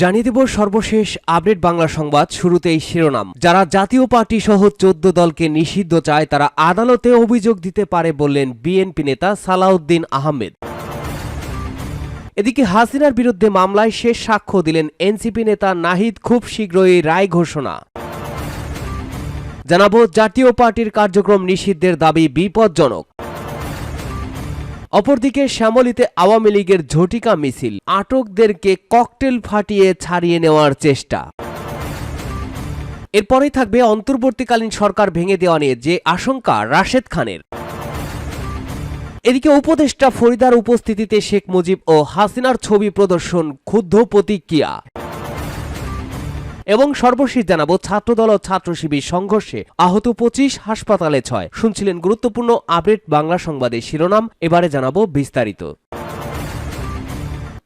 জানিয়ে দেব সর্বশেষ আপডেট বাংলা সংবাদ শুরুতেই শিরোনাম। যারা জাতীয় পার্টি সহ চোদ্দ দলকে নিষিদ্ধ চায়, তারা আদালতে অভিযোগ দিতে পারে বললেন বিএনপি নেতা সালাউদ্দিন আহমেদ। এদিকে হাসিনার বিরুদ্ধে মামলায় শেষ সাক্ষ্য দিলেন এনসিপি নেতা নাহিদ খুব শীঘ্রই রায় ঘোষণা। জানাব, জাতীয় পার্টির কার্যক্রম নিষিদ্ধের দাবি বিপজ্জনক। অপরদিকে শ্যামলীতে আওয়ামী লীগের ঝটিকা মিছিল। আটকদেরকে ককটেল ফাটিয়ে ছাড়িয়ে নেওয়ার চেষ্টা। এরপরেই থাকবে অন্তর্বর্তীকালীন সরকার ভেঙে দেওয়া নিয়ে যে আশঙ্কা রাশেদ খানের। এদিকে উপদেষ্টা ফরিদার উপস্থিতিতে শেখ মুজিব ও হাসিনার ছবি প্রদর্শন ক্ষুব্ধ প্রতিক্রিয়া। এবং সর্বশেষ জানাব ছাত্রদল ও ছাত্র শিবির সংঘর্ষে আহত পঁচিশ, হাসপাতালে ছয়। শুনছিলেন গুরুত্বপূর্ণ আপডেট বাংলা সংবাদের শিরোনাম, এবারে জানাব বিস্তারিত।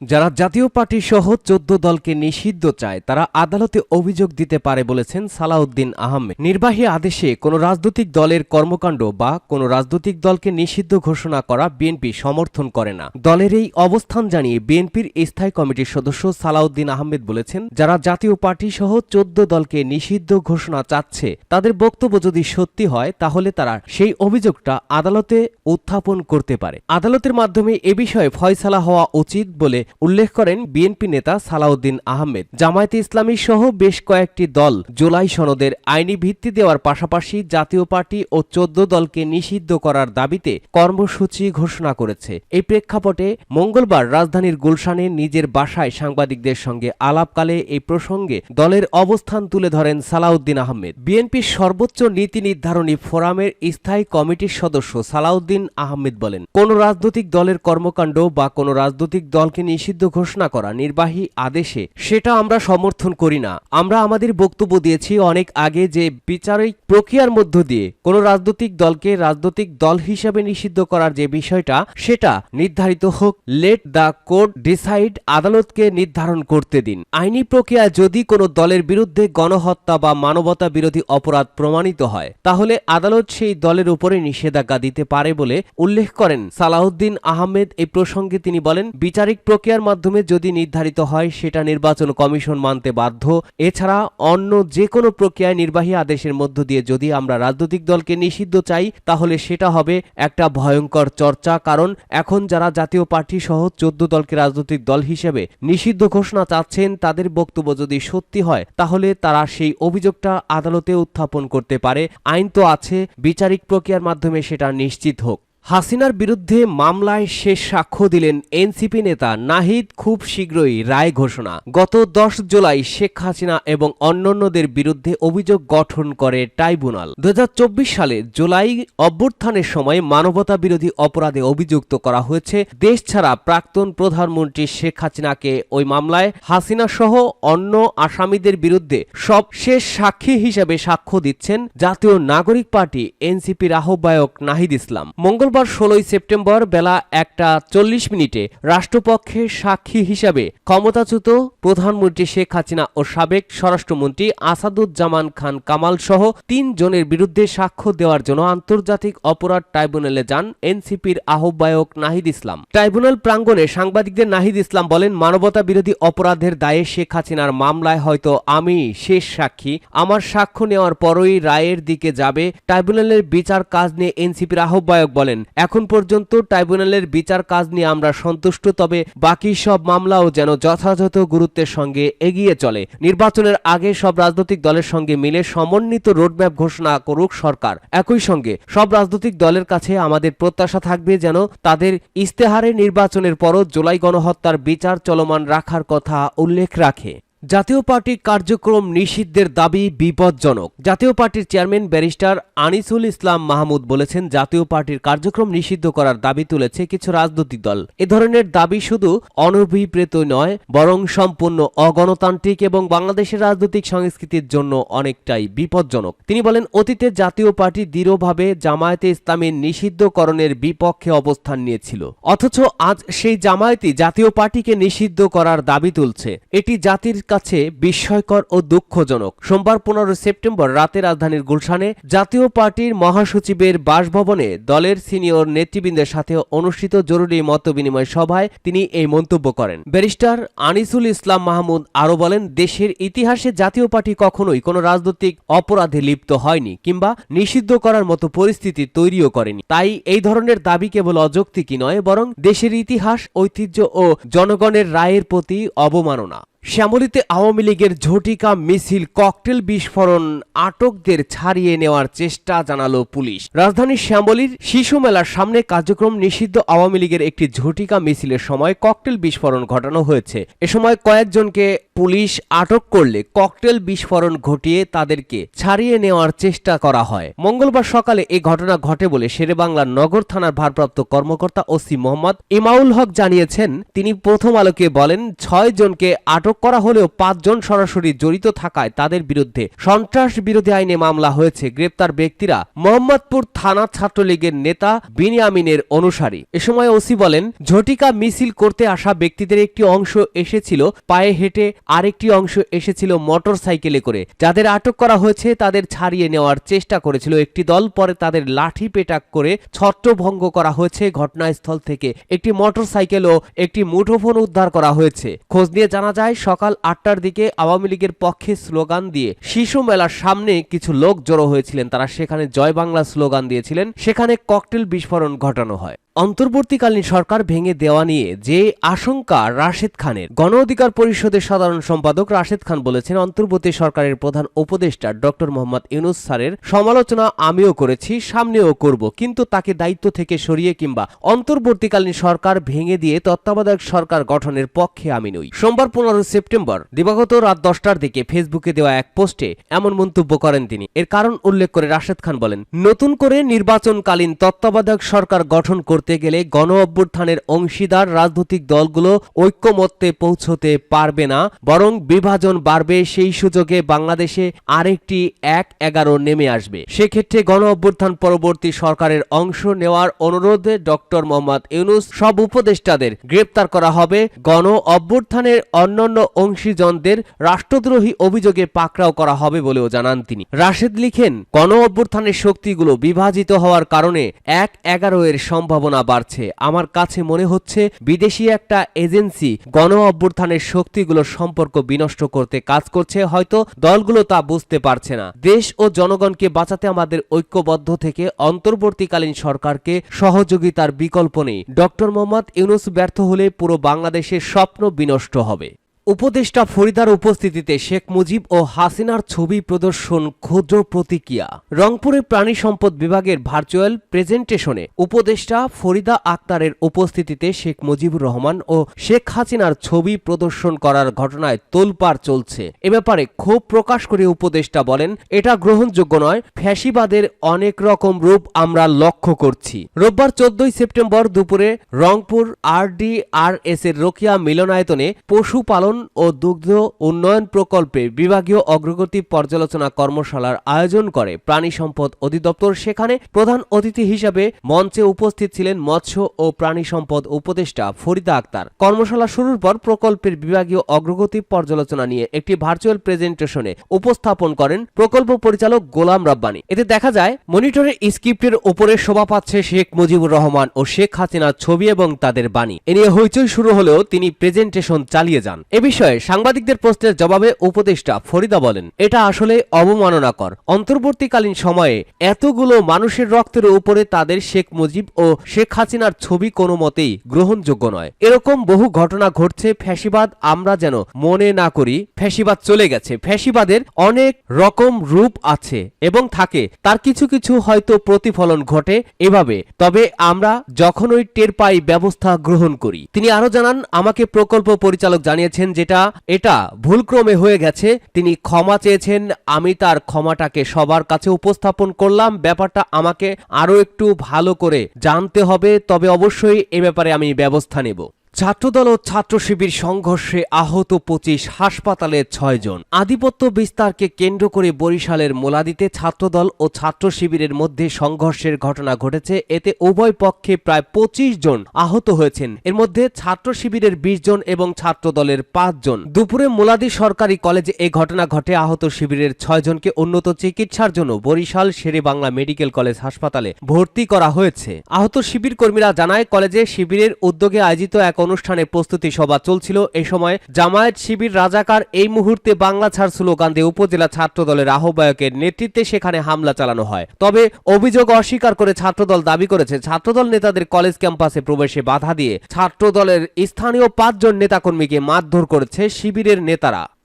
যারা জাতীয় পার্টি সহ চোদ্দ দলকে নিষিদ্ধ চায়, তারা আদালতে অভিযোগ দিতে পারে বলেছেন সালাউদ্দিন আহমেদ। নির্বাহী আদেশে কোনো রাজনৈতিক দলের কর্মকাণ্ড বা কোনো রাজনৈতিক দলকে নিষিদ্ধ ঘোষণা করা বিএনপি সমর্থন করে না। দলের এই অবস্থান জানিয়ে বিএনপির স্থায়ী কমিটির সদস্য সালাউদ্দিন আহমেদ বলেছেন, যারা জাতীয় পার্টি সহ চোদ্দ দলকে নিষিদ্ধ ঘোষণা চাচ্ছে, তাদের বক্তব্য যদি সত্যি হয়, তাহলে তারা সেই অভিযোগটা আদালতে উত্থাপন করতে পারে। আদালতের মাধ্যমে এ বিষয়ে ফয়সালা হওয়া উচিত বলে উল্লেখ করেন বিএনপি নেতা সালাউদ্দিন আহমেদ। জামায়াতে ইসলামী সহ বেশ কয়েকটি দল জুলাই সনদের আইনি ভিত্তি দেওয়ার পাশাপাশি জাতীয় পার্টি ও চোদ্দ দলকে নিষিদ্ধ করার দাবিতে কর্মসূচি ঘোষণা করেছে। এই প্রেক্ষাপটে মঙ্গলবার রাজধানীর গুলশানে নিজের বাসায় সাংবাদিকদের সঙ্গে আলাপকালে এই প্রসঙ্গে দলের অবস্থান তুলে ধরেন সালাউদ্দিন আহমেদ। বিএনপির সর্বোচ্চ নীতি নির্ধারণী ফোরামের স্থায়ী কমিটির সদস্য সালাউদ্দিন আহমেদ বলেন, কোন রাজনৈতিক দলের কর্মকাণ্ড বা কোন রাজনৈতিক দলকে নিষিদ্ধ ঘোষণা করা নির্বাহী আদেশে সেটা আমরা সমর্থন করি না। আমরা আমাদের বক্তব্য দিয়েছি অনেক আগে যে বিচারিক প্রক্রিয়ার মধ্য দিয়ে কোন রাজনৈতিক দলকে রাজনৈতিক দল হিসেবে নিষিদ্ধ করার যে বিষয়টা, সেটা নির্ধারিত হোক লেট দ্য কোর্ট ডিসাইড আদালতকে নির্ধারণ করতে দিন। আইনি প্রক্রিয়া যদি কোনো দলের বিরুদ্ধে গণহত্যা বা মানবতা বিরোধী অপরাধ প্রমাণিত হয়, তাহলে আদালত সেই দলের উপরে নিষেধাজ্ঞা দিতে পারে বলে উল্লেখ করেন সালাউদ্দিন আহমেদ। এই প্রসঙ্গে তিনি বলেন, বিচারিক প্রক্রিয়ার মাধ্যমে যদি নির্ধারিত হয়, সেটা নির্বাচন কমিশন মানতে বাধ্য। এছাড়া অন্য যে কোনো প্রক্রিয়ায় নির্বাহী আদেশের মধ্য দিয়ে যদি আমরা রাজনৈতিক দলকে নিষিদ্ধ চাই, তাহলে সেটা হবে একটা ভয়ঙ্কর চর্চা, কারণ এখন যারা জাতীয় পার্টি সহ চোদ্দ দলকে রাজনৈতিক দল হিসেবে নিষিদ্ধ ঘোষণা চাচ্ছেন, তাদের বক্তব্য যদি সত্যি হয়, তাহলে তারা সেই অভিযোগটা আদালতে উত্থাপন করতে পারে। আইন তো আছে, বিচারিক প্রক্রিয়ার মাধ্যমে সেটা নিশ্চিত হোক। হাসিনার বিরুদ্ধে মামলায় শেষ সাক্ষ্য দিলেন এনসিপি নেতা নাহিদ খুব শীঘ্রই রায় ঘোষণা। গত দশ জুলাই শেখ হাসিনা এবং অন্যান্যদের বিরুদ্ধে অভিযোগ গঠন করে ট্রাইব্যুনাল। দু হাজার চব্বিশ সালে জুলাই অভ্যুত্থানের সময় মানবতা বিরোধী অপরাধে অভিযুক্ত করা হয়েছে। দেশ ছাড়া প্রাক্তন প্রধানমন্ত্রী শেখ হাসিনাকে ওই মামলায় হাসিনা সহ অন্য আসামিদের বিরুদ্ধে সব শেষ সাক্ষী হিসেবে সাক্ষ্য দিচ্ছেন জাতীয় নাগরিক পার্টি এনসিপির আহ্বায়ক নাহিদ ইসলাম। মঙ্গলবার ষোলোই সেপ্টেম্বর বেলা একটা চল্লিশ মিনিটে রাষ্ট্রপক্ষের সাক্ষী হিসাবে ক্ষমতাচ্যুত প্রধানমন্ত্রী শেখ হাসিনা ও সাবেক স্বরাষ্ট্রমন্ত্রী আসাদুজ্জামান খান কামাল সহ তিন জনের বিরুদ্ধে সাক্ষ্য দেওয়ার জন্য আন্তর্জাতিক অপরাধ ট্রাইব্যুনালে যান এনসিপির আহ্বায়ক নাহিদ ইসলাম। ট্রাইব্যুনাল প্রাঙ্গণে সাংবাদিকদের নাহিদ ইসলাম বলেন মানবতা বিরোধী অপরাধের দায়ে শেখ হাসিনার মামলায় হয়তো আমি শেষ সাক্ষী। আমার সাক্ষ্য নেওয়ার পরই রায়ের দিকে যাবে। ট্রাইব্যুনালের বিচার কাজ নিয়ে এনসিপির আহ্বায়ক বলেন এখন পর্যন্ত ট্রাইব্যুনালের বিচার কাজ নিয়ে আমরা সন্তুষ্ট, তবে বাকি সব মামলাও যেন যথাযথ গুরুত্বের সঙ্গে এগিয়ে চলে। নির্বাচনের আগে সব রাজনৈতিক দলের সঙ্গে মিলে সমন্বিত রোডম্যাপ ঘোষণা করুক সরকার। একই সঙ্গে সব রাজনৈতিক দলের কাছে আমাদের প্রত্যাশা থাকবে যেন তাদের ইস্তেহারে নির্বাচনের পরও জুলাই গণহত্যার বিচার চলমান রাখার কথা উল্লেখ রাখে। জাতীয় পার্টির কার্যক্রম নিষিদ্ধের দাবি বিপজ্জনক। জাতীয় পার্টির চেয়ারম্যান ব্যারিস্টার আনিসুল ইসলাম মাহমুদ বলেছেন, জাতীয় পার্টির কার্যক্রম নিষিদ্ধ করার দাবি তুলেছে কিছু রাজনৈতিক দল। এ ধরনের দাবি শুধু অনভিপ্রেত নয়, বরং সম্পূর্ণ অগণতান্ত্রিক এবং বাংলাদেশের রাজনৈতিক সংস্কৃতির জন্য অনেকটাই বিপজ্জনক। তিনি বলেন, অতীতে জাতীয় পার্টি দৃঢ়ভাবে জামায়াতে ইসলামের নিষিদ্ধকরণের বিপক্ষে অবস্থান নিয়েছিল। অথচ আজ সেই জামায়াতি জাতীয় পার্টিকে নিষিদ্ধ করার দাবি তুলছে। এটি জাতির কাছে বিস্ময়কর ও দুঃখজনক। সোমবার পনেরো সেপ্টেম্বর রাতে রাজধানীর গুলশানে জাতীয় পার্টির মহাসচিবের বাসভবনে দলের সিনিয়র নেতৃবৃন্দের সাথে অনুষ্ঠিত জরুরি মতবিনিময় সভায় তিনি এই মন্তব্য করেন। ব্যারিস্টার আনিসুল ইসলাম মাহমুদ আরও বলেন, দেশের ইতিহাসে জাতীয় পার্টি কখনোই কোনো রাজনৈতিক অপরাধে লিপ্ত হয়নি কিংবা নিষিদ্ধ করার মতো পরিস্থিতি তৈরিও করেনি। তাই এই ধরনের দাবি কেবল অযৌক্তিকই নয়, বরং দেশের ইতিহাস, ঐতিহ্য ও জনগণের রায়ের প্রতি অবমাননা। শ্যামলীতে আওয়ামী লীগের ঝটিকা মিছিল, ককটেল বিস্ফোরণ আটকদের ছাড়িয়ে নেওয়ার চেষ্টা জানালো পুলিশ। রাজধানীর শ্যামলীর শিশু মেলার সামনে কার্যক্রম নিষিদ্ধ আওয়ামী লীগের একটি ঝটিকা মিছিলের সময় ককটেল বিস্ফোরণ ঘটানো হয়েছে। এ সময় কয়েকজনকে পুলিশ আটক করলে ককটেল বিস্ফোরণ ঘটিয়ে তাদেরকে ছাড়িয়ে নেওয়ার চেষ্টা করা হয়। মঙ্গলবার সকালে এই ঘটনা ঘটে বলে শেরেবাংলা নগর থানার ভারপ্রাপ্ত কর্মকর্তা ওসি মোহাম্মদ ইমাউল হক জানিয়েছেন, তিনি প্রথম আলোকে বলেন, ছয় জনকে আটক করা হলেও পাঁচজন সরাসরি জড়িত থাকায় তাদের বিরুদ্ধে সন্ত্রাস বিরোধী আইনে মামলা হয়েছে। গ্রেপ্তার ব্যক্তিরা মোহাম্মদপুর থানা ছাত্রলীগের নেতা বিনিয়ামিনের অনুসারী। এ সময় ওসি বলেন, ঝটিকা মিছিল করতে আসা ব্যক্তিদের একটি অংশ এসেছিল, পায়ে হেঁটে আরেকটি অংশ এসেছিল মোটর সাইকেলে করে। যাদের আটক করা হয়েছে, তাদের ছাড়িয়ে নেওয়ার চেষ্টা করেছিল। একটি দল পরে তাদের লাঠি পেটাক করে ছত্রভঙ্গ করা হয়েছে ঘটনাস্থল থেকে। একটি মোটর সাইকেল ও একটি মুঠোফোন উদ্ধার করা হয়েছে। খোঁজ নিয়ে জানা যায়, সকাল আটটার দিকে আওয়ামী লীগের পক্ষে স্লোগান দিয়ে শিশু মেলার সামনে কিছু লোক জড়ো হয়েছিলেন। তারা সেখানে জয় বাংলা স্লোগান দিয়েছিলেন। সেখানে ককটেল বিস্ফোরণ ঘটানো হয়। অন্তর্বর্তীকালীন সরকার ভেঙে দেওয়া নিয়ে যে আশঙ্কা রাশেদ খানের। গণ অধিকার পরিষদের সাধারণ সম্পাদক রাশেদ খান বলেছেন, অন্তর্বর্তী সরকারের প্রধান উপদেষ্টা ডক্টর মোহাম্মদ ইউনুস স্যারের সমালোচনা আমিও করেছি, সামনেও করব। কিন্তু তাকে দায়িত্ব থেকে সরিয়ে কিংবা অন্তর্বর্তীকালীন সরকার ভেঙে দিয়ে তত্ত্বাবধায়ক সরকার গঠনের পক্ষে আমি নই। সোমবার পনেরো সেপ্টেম্বর, দিবাগত রাত দশটার দিকে ফেসবুকে দেওয়া এক পোস্টে এমন মন্তব্য করেন তিনি। এর কারণ উল্লেখ করে রাশেদ খান বলেন, নতুন করে নির্বাচনকালীন তত্ত্বাবধায়ক সরকার গঠন করতে করতে গেলে গণ অভ্যুত্থানের অংশীদার রাজনৈতিক দলগুলো ঐক্যমত্যে পৌঁছতে পারবে না, বরং বিভাজন বাড়বে, সেই সুযোগে বাংলাদেশে আরেকটি এক এগারো নেমে আসবে। সেক্ষেত্রে গণ অভ্যুত্থান পরবর্তী সরকারের অংশ নেওয়ার অনুরোধে ডক্টর মোহাম্মদ ইউনুস, সব উপদেষ্টাদের গ্রেপ্তার করা হবে। গণ অভ্যুত্থানের অন্যান্য অংশীজনদের রাষ্ট্রদ্রোহী অভিযোগে পাকড়াও করা হবে বলেও জানান তিনি। রাশেদ লিখেন গণ অভ্যুত্থানের শক্তিগুলো বিভাজিত হওয়ার কারণে এক এগারো এর সম্ভাবনা সম্ভাবনা বাড়ছে। আমার কাছে মনে হচ্ছে বিদেশি একটা এজেন্সি গণ অভ্যুত্থানের শক্তিগুলো সম্পর্ক বিনষ্ট করতে কাজ করছে, হয়তো দলগুলো তা বুঝতে পারছে না। দেশ ও জনগণকে বাঁচাতে আমাদের ঐক্যবদ্ধ থেকে অন্তর্বর্তীকালীন সরকারকে সহযোগিতার বিকল্প নেই। ডক্টর মোহাম্মদ ইউনুস ব্যর্থ হলে পুরো বাংলাদেশের স্বপ্ন বিনষ্ট হবে। উপদেষ্টা ফরিদার উপস্থিতিতে শেখ মুজিব ও হাসিনার ছবি প্রদর্শন ক্ষুদ্র প্রতিক্রিয়া। রংপুরে প্রাণী সম্পদ বিভাগের ভার্চুয়াল প্রেজেন্টেশনে উপদেষ্টা ফরিদা আক্তারের উপস্থিতিতে শেখ মুজিবুর রহমান ও শেখ হাসিনার ছবি প্রদর্শন করার ঘটনায় তোলপাড় চলছে। এ ব্যাপারে ক্ষোভ প্রকাশ করে উপদেষ্টা বলেন, এটা গ্রহণযোগ্য নয়, ফ্যাসিবাদের অনেক রকম রূপ আমরা লক্ষ্য করছি। রোববার চোদ্দই সেপ্টেম্বর দুপুরে রংপুর আর ডি আরডিআরএস এর রোকিয়া মিলনায়তনে পশুপালন ও দুগ্ধ উন্নয়ন প্রকল্পে বিভাগীয় অগ্রগতি পর্যালোচনা কর্মশালার আয়োজন করে প্রাণী সম্পদ অধিদপ্তর। সেখানে প্রধান অতিথি হিসাবে মঞ্চে উপস্থিত ছিলেন মৎস্য ও প্রাণী সম্পদ উপদেষ্টা ফরিদা আক্তার। কর্মশালা শুরুর পর প্রকল্পের বিভাগীয় অগ্রগতি পর্যালোচনা নিয়ে একটি ভার্চুয়াল প্রেজেন্টেশনে উপস্থাপন করেন প্রকল্প পরিচালক গোলাম রাব্বানি। এতে দেখা যায় মনিটরের স্ক্রিপ্টের উপরে শোভা পাচ্ছে শেখ মুজিবুর রহমান ও শেখ হাসিনার ছবি এবং তাদের বাণী। এ নিয়ে হইচই শুরু হলেও তিনি প্রেজেন্টেশন চালিয়ে যান। এ বিষয়ে সাংবাদিকদের প্রশ্নের জবাবে উপদেষ্টা ফরিদা বলেন, এটা আসলে অবমাননাকর। অন্তর্বর্তীকালীন সময়ে এতগুলো মানুষের রক্তের উপরে তাদের শেখ মুজিব ও শেখ হাসিনার ছবি কোনো মতেই গ্রহণযোগ্য নয়। এরকম বহু ঘটনা ঘটছে, ফ্যাসিবাদ আমরা যেন মনে না করি। ফ্যাসিবাদ চলে গেছে। ফ্যাসিবাদের অনেক রকম রূপ আছে এবং থাকে। তার কিছু কিছু হয়তো প্রতিফলন ঘটে এভাবে। তবে আমরা যখনই টের পাই, ব্যবস্থা গ্রহণ করি। তিনি আরও জানান, আমাকে প্রকল্প পরিচালক জানিয়েছেন যেটা, এটা ভুলক্রমে হয়ে গেছে, তিনি ক্ষমা চেয়েছেন, আমি তার ক্ষমাটাকে সবার কাছে উপস্থাপন করলাম, ব্যাপারটা আমাকে আরও একটু ভালো করে জানতে হবে, তবে অবশ্যই এ ব্যাপারে আমি ব্যবস্থা নেব। ছাত্রদল ও ছাত্র শিবির সংঘর্ষে আহত পঁচিশ, হাসপাতালে ছয়জন আধিপত্য বিস্তারকে কেন্দ্র করে বরিশালের মোলাদিতে ছাত্রদল ও ছাত্র শিবিরের মধ্যে সংঘর্ষের ঘটনা ঘটেছে। এতে উভয় পক্ষে প্রায় পঁচিশ জন আহত হয়েছেন। এর মধ্যে ছাত্র শিবিরের বিশ জন এবং ছাত্রদলের পাঁচ জন। দুপুরে মোলাদি সরকারি কলেজে এ ঘটনা ঘটে। আহত শিবিরের ছয় জনকে উন্নত চিকিৎসার জন্য বরিশাল শেরে বাংলা মেডিকেল কলেজ হাসপাতালে ভর্তি করা হয়েছে। আহত শিবির কর্মীরা জানায়, কলেজে শিবিরের উদ্যোগে আয়োজিত এক অনুষ্ঠানে প্রস্তুতি সভা চলছিল। এ সময় জামায়াত শিবির রাজাকার এই মুহূর্তে বাংলা ছাড় স্লোগান দিয়ে উপজেলা ছাত্র দলের আহ্বায়কের নেতৃত্বে সেখানে হামলা চালানো হয়। তবে অভিযোগ অস্বীকার করে ছাত্রদল দাবি করেছে, ছাত্রদল নেতাদের কলেজ ক্যাম্পাসে প্রবেশে বাধা দিয়ে ছাত্রদলের স্থানীয় পাঁচজন নেতাকর্মীকে মারধর করেছে শিবিরের নেতারা।